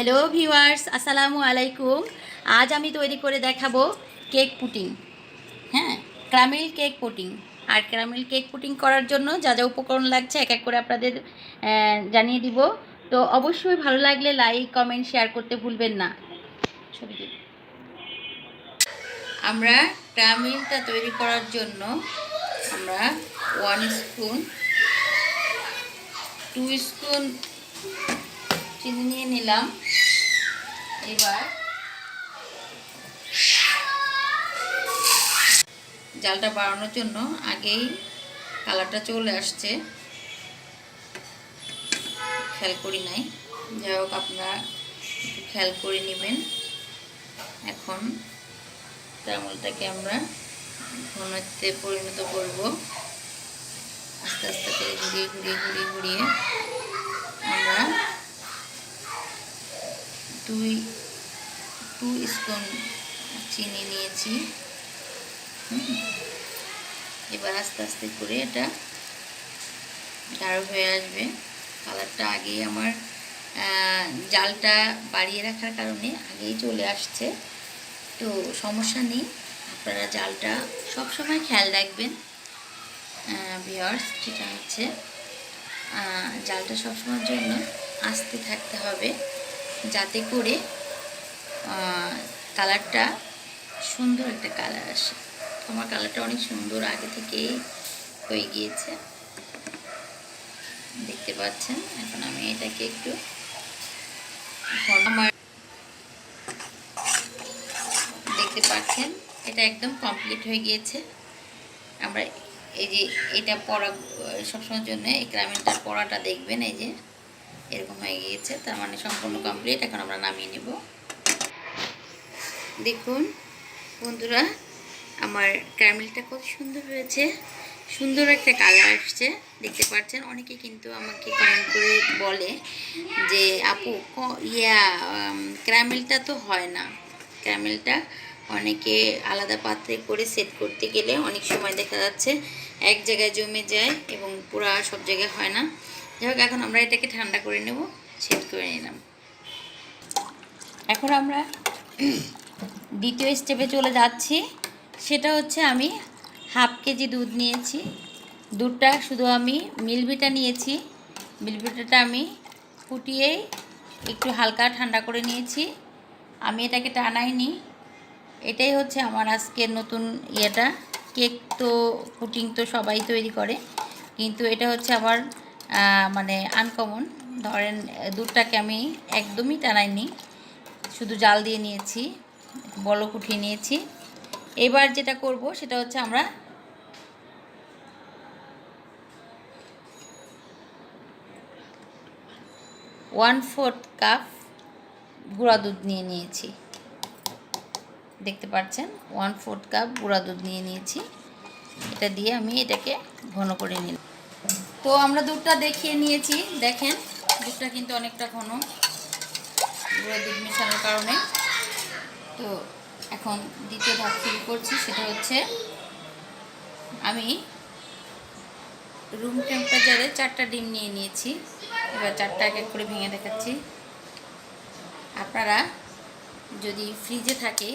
Hello viewers আসসালামু আলাইকুম আজ আমি তৈরি করে দেখাবো কেক পুটিং হ্যাঁ ক্রামিল কেক পুটিং আর ক্রামিল কেক পুটিং করার জন্য যা যা উপকরণ লাগছে, এক এক করে আপনাদের জানিয়ে দিব। তো অবশ্যই ভালো লাগলে লাইক কমেন্ট শেয়ার করতে ভুলবেন না। ছবি দিন। আমরা ক্রামিলটা তৈরি করার জন্য আমরা ওয়ান স্পুন টু স্পুন চিনি নিয়ে নিলাম। এবার জালটা বাড়ানোর জন্য আগেই কালারটা চলে আসছে। খেয়াল করি নাই। যাই হোক, আপনারা খেয়াল করে নেবেন। এখন চামলটাকে আমরা ঘনত্বে পরিণত করব। আস্তে আস্তে করে ঘুরিয়ে ঘুরিয়ে ঘুরিয়ে ঘুরিয়ে আমরা দুই টু স্পুন চিনি নিয়েছি। এবার আস্তে আস্তে করে এটা গাঢ় হয়ে আসবে। কালারটা আগেই আমার জালটা বাড়িয়ে রাখার কারণে আগেই চলে আসছে। তো সমস্যা নেই, আপনারা জালটা সবসময় খেয়াল রাখবেন। ভিওর্স যেটা হচ্ছে জালটা সবসময়ের জন্য আস্তে থাকতে হবে। যাতে করে কালারটা সুন্দর একটা কালার আসে। আমার কালারটা অনেক সুন্দর আগে থেকেই হয়ে গিয়েছে। দেখতে পাচ্ছেন? এখন আমি এটাকে একটু আমার দেখতে পাচ্ছেন? এটা একদম কমপ্লিট হয়ে গিয়েছে। আমরা এই যে এটা পড়া সবসময়ের জন্য এই গ্রামীণটার পড়াটা দেখবেন, এই যে এরকম হয়ে গিয়েছে, তার মানে সম্পূর্ণ কমপ্লিট এখন আমরা নামিয়ে নেব। দেখুন, বন্ধুরা, আমার ক্যারামেলটা কত সুন্দর হয়েছে। সুন্দর একটা কালার আসছে, দেখতে পাচ্ছেন? অনেকে কিন্তু আমাকে কমেন্ট করে বলে যে, আপু ইয়া ক্যারামেলটা তো হয় না। ক্যারামেলটা অনেকে আলাদা পাত্রে করে সেট করতে গেলে অনেক সময় দেখা যাচ্ছে এক জায়গায় জমে যায় এবং পুরা সব জায়গায় হয় না। যাই হোক এখন আমরা এটাকে ঠান্ডা করে নেব সেট করে নিলাম। এখন আমরা দ্বিতীয় স্টেপে চলে যাচ্ছি। সেটা হচ্ছে আমি হাফ কেজি দুধ নিয়েছি। দুধটা শুধু আমি মিলবিটা নিয়েছি। মিলবিটাটা আমি ফুটিয়ে একটু হালকা ঠান্ডা করে নিয়েছি। আমি এটাকে টানাইনি। এটাই হচ্ছে আমার আজকের নতুন ইয়েটা। কেক তো পুটিং তো সবাই তৈরি করে। কিন্তু এটা হচ্ছে আহ, মানে আনকমন ধরেন, দুধটাকে আমি একদমই টানাইনি। শুধু জাল দিয়ে নিয়েছি, বলক উঠিয়ে নিয়েছি। এবার যেটা করব, সেটা হচ্ছে আমরা ওয়ান ফোর্থ কাপ গুঁড়া দুধ নিয়ে নিয়েছি। দেখতে পাচ্ছেন? ওয়ান ফোর্থ কাপ গুঁড়া দুধ নিয়ে নিয়েছি। এটা দিয়ে আমি এটাকে ঘন করে নিলাম। তো আমরা দুধটা দেখিয়ে নিয়েছি, দেখেন, দুধটা কিন্তু অনেকটা ঘন। দুধ মেশানোর কারণে। তো এখন দ্বিতীয় ধাপ শুরু করছি, সেটা হচ্ছে আমি রুম টেম্পারেচারে চারটা ডিম নিয়ে নিয়েছি। এবার চারটা এক এক করে ভেঙে দেখাচ্ছি। আপনারা যদি ফ্রিজে থাকে,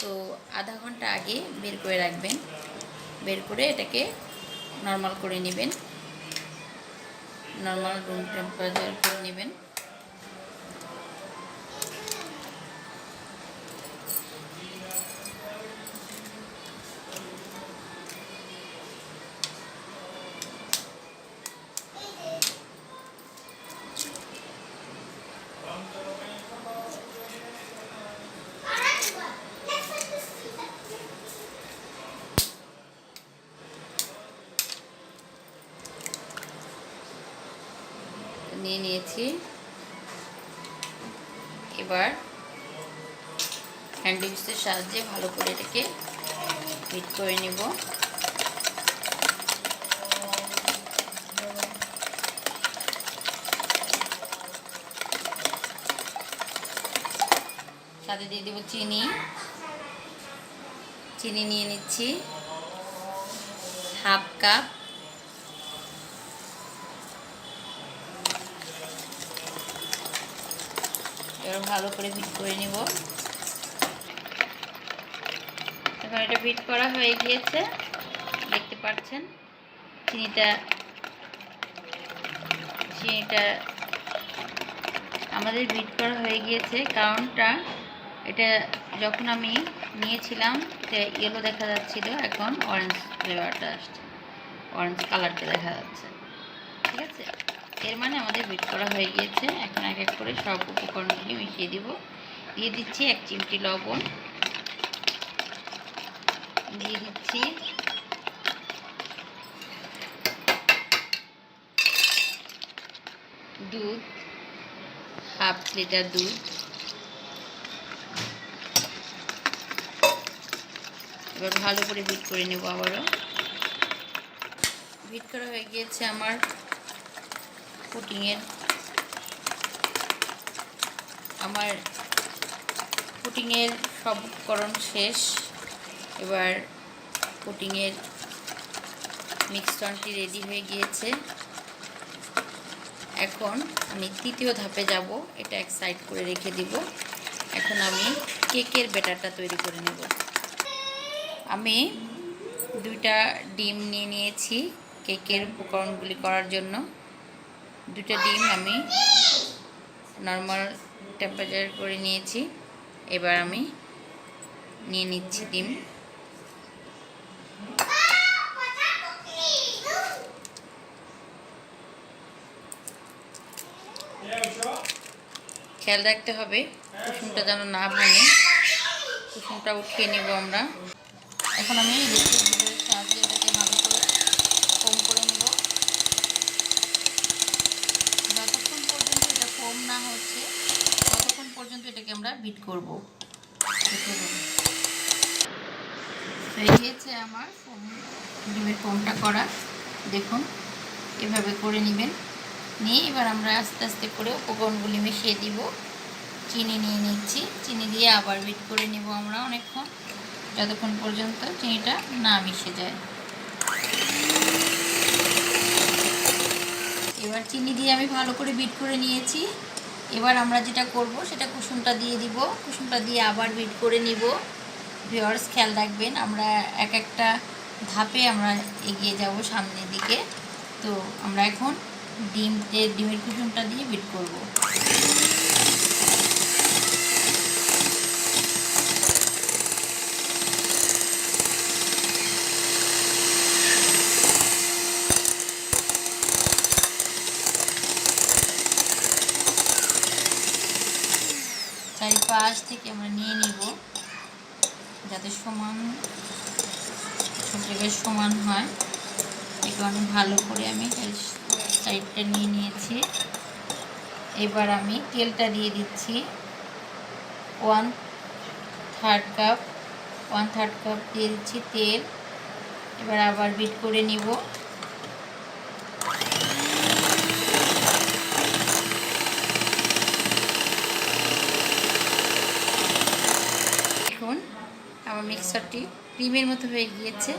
তো আধা ঘণ্টা আগে বের করে রাখবেন। বের করে এটাকে নর্মাল করে নেবেন। নর্মাল রুম টেম্পারেচার করে নেবেন। নিয়ে নিয়েছি। এবার হ্যান্ড উইক্সের সাহায্যে ভালো করে এটাকে হিট করে নেব। সাথে দিয়ে দেবো চিনি। চিনি নিয়ে নিচ্ছি। হাফ কাপ এবার ভালো করে বিট করে নিব। এখন এটা বিট করা হয়ে গিয়েছে। দেখতে পাচ্ছেন? চিনিটা চিনিটা আমাদের বিট করা হয়ে গিয়েছে। কারণটা এটা যখন আমি নিয়েছিলাম ইয়েলো দেখা যাচ্ছিল, এখন অরেঞ্জ ফ্লেভারটা আসছে। অরেঞ্জ কালারটা দেখা যাচ্ছে। ঠিক আছে? এর মানে আমাদের বিট করা হয়ে গিয়েছে। এখন এক এক করে সব উপকরণগুলি মিশিয়ে দিব। দিয়ে দিচ্ছি এক চিমটি লবণ। দিয়ে দিচ্ছি দুধ, হাফ লিটার দুধ। এবার ভালো করে বিট করে নেব আবারও। বিট করা হয়ে গিয়েছে আমার পুটিংয়ের আমার পুটিংয়ের সব উপকরণ শেষ। এবার পুটিংয়ের মিক্সচারটি রেডি হয়ে গিয়েছে। এখন আমি তৃতীয় ধাপে যাব। এটা এক সাইড করে রেখে দিব। এখন আমি কেকের ব্যাটারটা তৈরি করে নেব। আমি দুইটা ডিম নিয়ে নিয়েছি কেকের উপকরণগুলি করার জন্য। দুটা ডিম আমি নর্মাল টেম্পারেচার করে নিয়েছি। এবার আমি নিয়ে নিচ্ছি ডিম। খেয়াল রাখতে হবে, কুসুমটা যেন না ভাঙে। কুসুমটা উঠিয়ে নেব আমরা। এখন আমি ইলেকট্রিক বিলের সাহায্যে এটাকে ভালো করে ফোম করে নেব যতক্ষণ পর্যন্ত এটা ফোম না হচ্ছে ততক্ষণ পর্যন্ত এটাকে আমরা বিট করব। হয়ে গিয়েছে আমার ডিমের ফোমটা করা। দেখুন, এভাবে করে নেবেন। নিয়ে এবার আমরা আস্তে আস্তে করে উপকরণগুলি মিশিয়ে দিব। চিনি নিয়ে নিচ্ছি। চিনি দিয়ে আবার বিট করে নেব আমরা অনেকক্ষণ। যতক্ষণ পর্যন্ত চিনিটা না মিশে যায়। এবার চিনি দিয়ে আমি ভালো করে বিট করে নিয়েছি। এবার আমরা যেটা করব, সেটা কুসুমটা দিয়ে দিব। কুসুমটা দিয়ে আবার বিট করে নিব। ভিওয়ার্স খেয়াল রাখবেন, আমরা এক একটা ধাপে আমরা এগিয়ে যাব সামনের দিকে। তো আমরা এখন ডিম ডিমের কুসুমটা দিয়ে বিট করব। চারিপাশ থেকে আমরা নিয়ে নিব, যাতে সমান, সব জায়গায় সমান হয়। এই কারণে ভালো করে আমি সাইডটা নিয়ে নিয়েছি। এবার আমি তেলটা দিয়ে দিচ্ছি। One third cup, one third cup দিয়ে দিচ্ছি তেল। এবার আবার বিট করে নিব দেখুন আমার মিক্সারটি ক্রিমের মতো হয়ে গিয়েছে।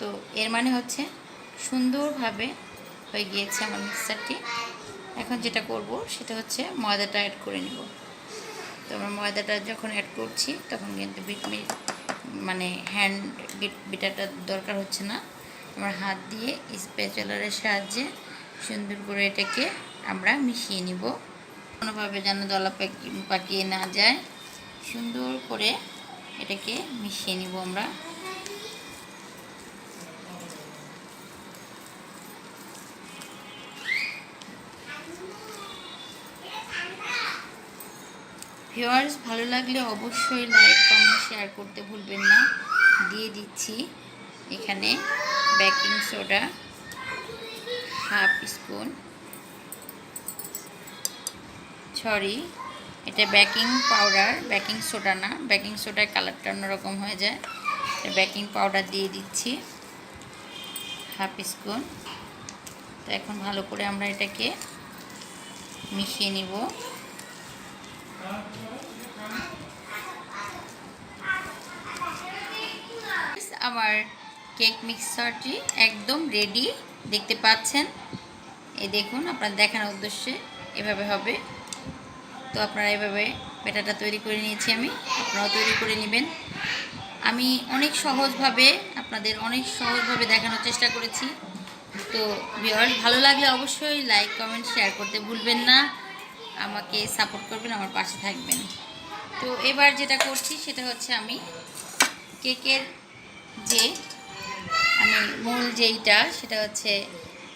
তো এর মানে হচ্ছে সুন্দরভাবে হয়ে গিয়েছে আমার মিক্সারটি। এখন যেটা করব সেটা হচ্ছে ময়দাটা অ্যাড করে নিব। তো আমরা ময়দাটা যখন অ্যাড করছি তখন কিন্তু বিট মানে হ্যান্ড বিট বিটারটা দরকার হচ্ছে না। আমরা হাত দিয়ে স্পেচুলারের সাহায্যে সুন্দর করে এটাকে আমরা মিশিয়ে নিব। কোনোভাবে যেন দলা পাকিয়ে না যায়। সুন্দর করে এটাকে মিশিয়ে নিব আমরা। ভিওয়ার্স ভালো লাগলে অবশ্যই লাইক, কমেন্ট, শেয়ার করতে ভুলবেন না। দিয়ে দিচ্ছি এখানে baking soda, half spoon, sorry এটা বেকিং পাউডার বেকিং সোডা না। বেকিং সোডার কালারটা অন্যরকম হয়ে যায়। বেকিং পাউডার দিয়ে দিচ্ছি। Half spoon. তো এখন ভালো করে আমরা এটাকে মিশিয়ে নিব। আমার কেক মিক্সারটি একদম রেডি দেখতে পাচ্ছেন? এই দেখুন, আপনার দেখানোর উদ্দেশ্যে এভাবে হবে। তো আপনারা এইভাবে ব্যাটারটা তৈরি করে নিয়েছি আমি। আপনারাও তৈরি করে নেবেন। আমি অনেক সহজভাবে, আপনাদের অনেক সহজভাবে দেখানোর চেষ্টা করেছি। তো ভিওয়ার্স ভালো লাগলে অবশ্যই লাইক কমেন্ট শেয়ার করতে ভুলবেন না। আমাকে সাপোর্ট করবেন, আমার পাশে থাকবেন। তো এবার যেটা করছি, সেটা হচ্ছে আমি কেকের যে, আমি মূল যেইটা, সেটা হচ্ছে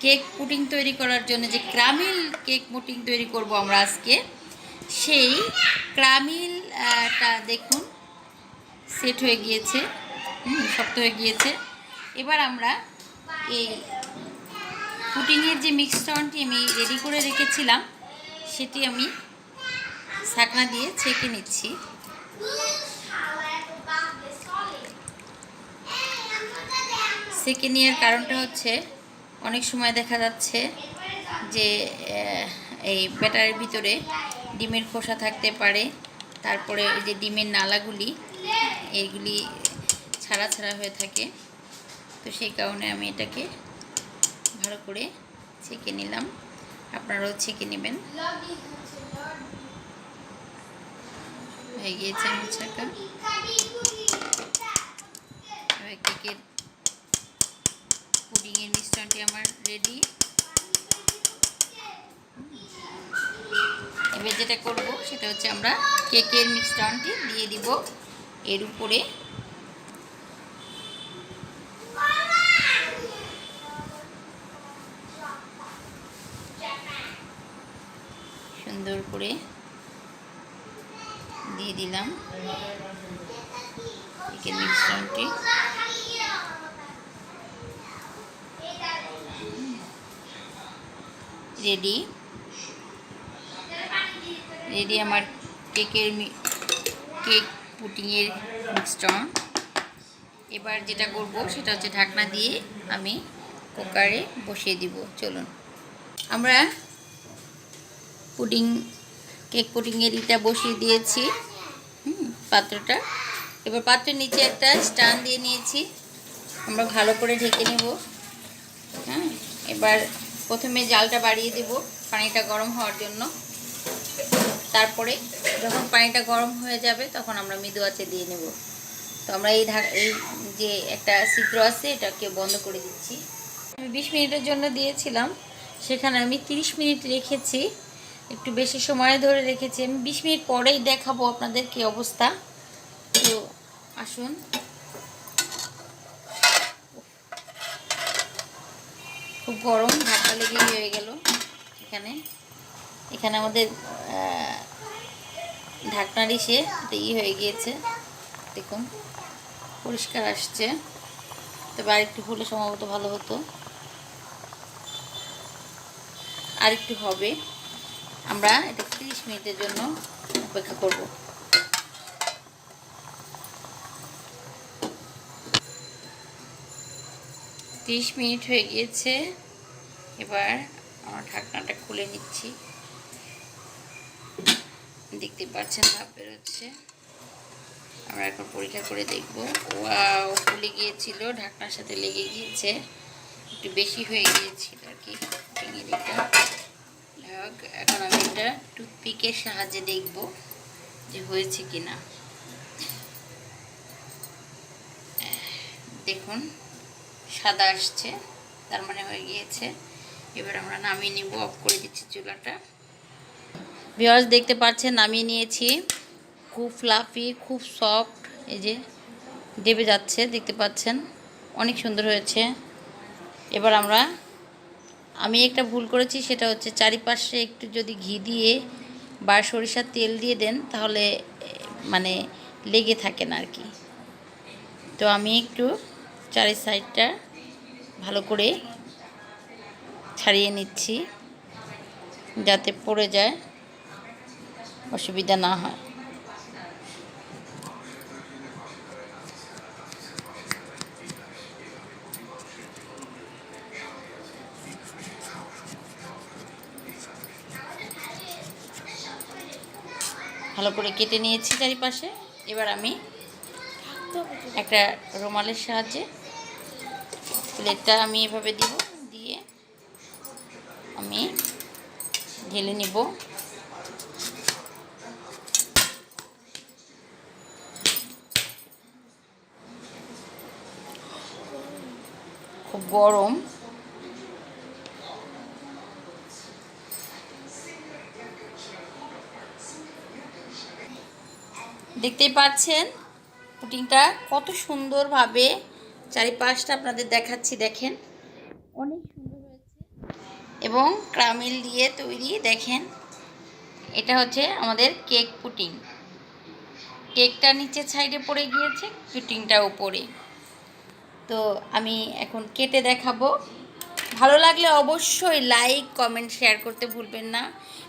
কেক পুটিং তৈরি করার জন্য যে, ক্রামিল কেক পুটিং তৈরি করব আমরা আজকে। সেই ক্রামিলটা দেখুন সেট হয়ে গিয়েছে শক্ত হয়ে গিয়েছে। এবার আমরা এই পুডিংয়ের যে মিক্সচারটি আমি রেডি করে রেখেছিলাম, সেটি আমি ছাকনা দিয়ে ছেঁকে নিচ্ছি। সেকে নেওয়ার কারণটা হচ্ছে, অনেক সময় দেখা যাচ্ছে যে এই ব্যাটারের ভিতরে ডিমের খোসা থাকতে পারে। তারপরে এই যে ডিমের নালাগুলি এইগুলি ছাড়া ছাড়া হয়ে থাকে। তো সেই কারণে আমি এটাকে ভালো করে ছেঁকে নিলাম। আপনারাও ছেঁকে নেবেন। হয়ে গিয়েছে ছাকা কেকের পুডিংয়ের মিশ্রণটি আমার রেডি এবার যেটা করব সেটা হচ্ছে আমরা কেকের মিশ্রণটি দিয়ে দিব এর উপরে। সুন্দর করে দিয়ে দিলাম কেকের মিশ্রণটি রেডি? রেডি আমার কেকের কেক পুটিংয়ের মিশ্রণ এবার যেটা করব সেটা হচ্ছে ঢাকনা দিয়ে আমি কুকারে বসিয়ে দিব চলুন। আমরা পুডিং কেক পুডিংয়ের ইটা বসিয়ে দিয়েছি হুম, পাত্রটা। এবার পাত্রের নিচে একটা স্টান দিয়ে নিয়েছি আমরা ভালো করে ঢেকে নেব। হ্যাঁ এবার প্রথমে জালটা বাড়িয়ে দেব পানিটা গরম হওয়ার জন্য। তারপরে যখন পানিটা গরম হয়ে যাবে, তখন আমরা মৃদু আঁচে দিয়ে নেব। তো আমরা এই ঢাক এই যে একটা ছিদ্র আছে, এটাকে বন্ধ করে দিচ্ছি। আমি বিশ মিনিটের জন্য দিয়েছিলাম। সেখানে আমি তিরিশ মিনিট রেখেছি। একটু বেশি সময় ধরে রেখেছি। আমি বিশ মিনিট পরেই দেখাবো আপনাদের কি অবস্থা। তো আসুন। খুব গরম ধাক্কা লেগেই হয়ে গেল এখানে। এখানে আমাদের ঢাকনার ইসে এটা ই হয়ে গিয়েছে। দেখুন, পরিষ্কার আসছে। তবে আরেকটু হলে সম্ভবত ভালো হতো। আরেকটু হবে। আমরা এটা তিরিশ মিনিটের জন্য অপেক্ষা করব। তিরিশ মিনিট হয়ে গিয়েছে। এবার আমার ঢাকনাটা খুলে নিচ্ছি। দেখতে পাচ্ছেন, ভাব বেরোচ্ছে। আমরা এখন পরীক্ষা করে দেখব। ওয়াও, ফুলে গিয়েছিল, ঢাকনার সাথে লেগে গিয়েছে। একটু বেশি হয়ে গিয়েছিল আর কি, ভেঙে দিতে। যাক এখন আমি এটা টুথপিকের সাহায্যে দেখব যে হয়েছে কি না দেখুন, সাদা আসছে, তার মানে হয়ে গিয়েছে। এবার আমরা নামিয়ে নিব, অফ করে দিচ্ছি চুলাটা। ভিওয়ার্স দেখতে পাচ্ছেন, নামিয়ে নিয়েছি। খুব ফ্লাফি খুব সফট এই যে দেবে যাচ্ছে, দেখতে পাচ্ছেন। অনেক সুন্দর হয়েছে। এবার আমরা, আমি একটা ভুল করেছি, সেটা হচ্ছে চারিপাশে একটু যদি ঘি দিয়ে বা সরিষার তেল দিয়ে দেন, তাহলে মানে লেগে থাকে না আর কি তো আমি একটু চারি সাইডটা ভালো করে ছাড়িয়ে নিচ্ছি, যাতে পড়ে যায়। অসুবিধা না হয়। ভালো করে কেটে নিয়েছি চারিপাশে। এবার আমি একটা রুমালের সাহায্যে প্লেটটা আমি এভাবে দিব, দিয়ে আমি ঢেলে নিব। গরম। দেখতেই পাচ্ছেন, পুটিংটা কত সুন্দরভাবে চারিপাশটা আপনাদের দেখাচ্ছি, দেখেন। অনেক সুন্দর হয়েছে। এবং ক্রামিল দিয়ে তৈরি, দেখেন। এটা হচ্ছে আমাদের কেক পুটিং। কেকটা নিচের সাইডে পড়ে গিয়েছে, পুটিংটা উপরে। তো আমি এখন কেটে দেখাবো। ভালো লাগলে অবশ্যই লাইক কমেন্ট শেয়ার করতে ভুলবেন না।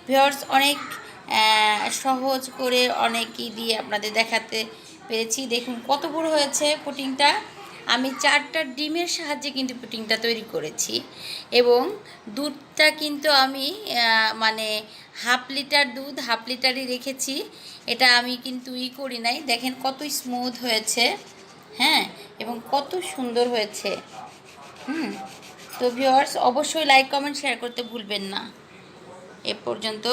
ভিওর্স অনেক সহজ করে অনেকই দিয়ে আপনাদের দেখাতে পেরেছি। দেখুন কত বড় হয়েছে পুটিংটা। আমি চারটা ডিমের সাহায্যে কিন্তু পুটিংটা তৈরি করেছি এবং দুধটা কিন্তু আমি মানে হাফ লিটার দুধ হাফ লিটারই রেখেছি। এটা আমি কিন্তু ই করি নাই। দেখেন কত স্মুথ হয়েছে। হ্যাঁ এবং কত সুন্দর হয়েছে। হুম, তো ভিওয়ার্স অবশ্যই লাইক কমেন্ট শেয়ার করতে ভুলবেন না। এ পর্যন্ত